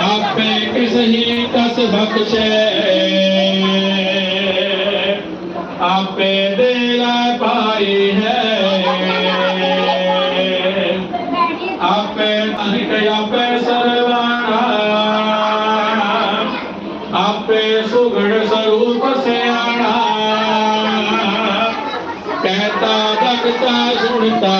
आपे किस ही तस बख्श। आपे देला पाई है। आपे अनिक आपे सर्वाना आपे सुगण स्वरूप से आना कहता लगता सुनता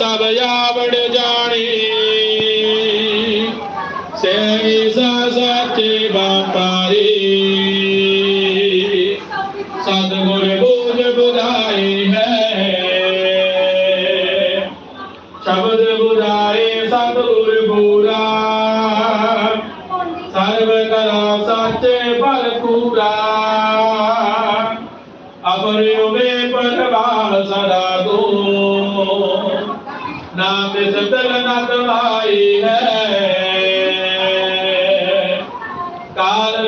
सब यावड़ जानी। सेवी सचे बापारी। सदगुर बोझ बुधाई है। शब्द बुधाए सदगुर बुरा सर्व कला सचे बल पूरा। अपने में परवाह सदा दूर।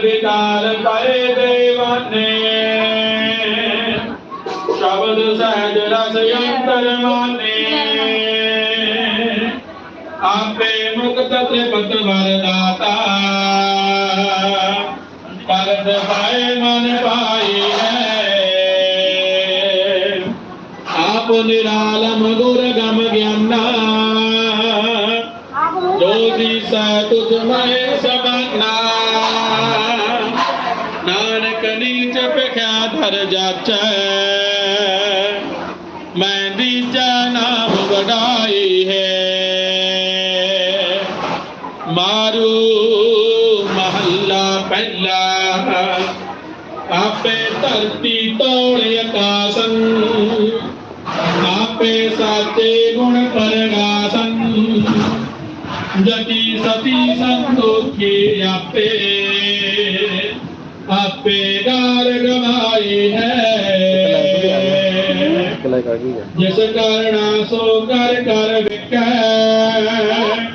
विचार करे देवाने। शब्द सहज रस यंत्र माने। आपे मुक्त त्रिपत वरदाता। पाए मन पाए आप निराल गुर गम ज्ञाना। ज्योति सा तुझ में समन्ना देखा घर जाच मेहंदी नाम बनाई है। मारू महला पहला आपे धरती तोड़े आकाशन आपे साचे गुण परगासन। जति सती संतोष के आपे। पे गार गवाई है जिस कारणा सो कर कर विकै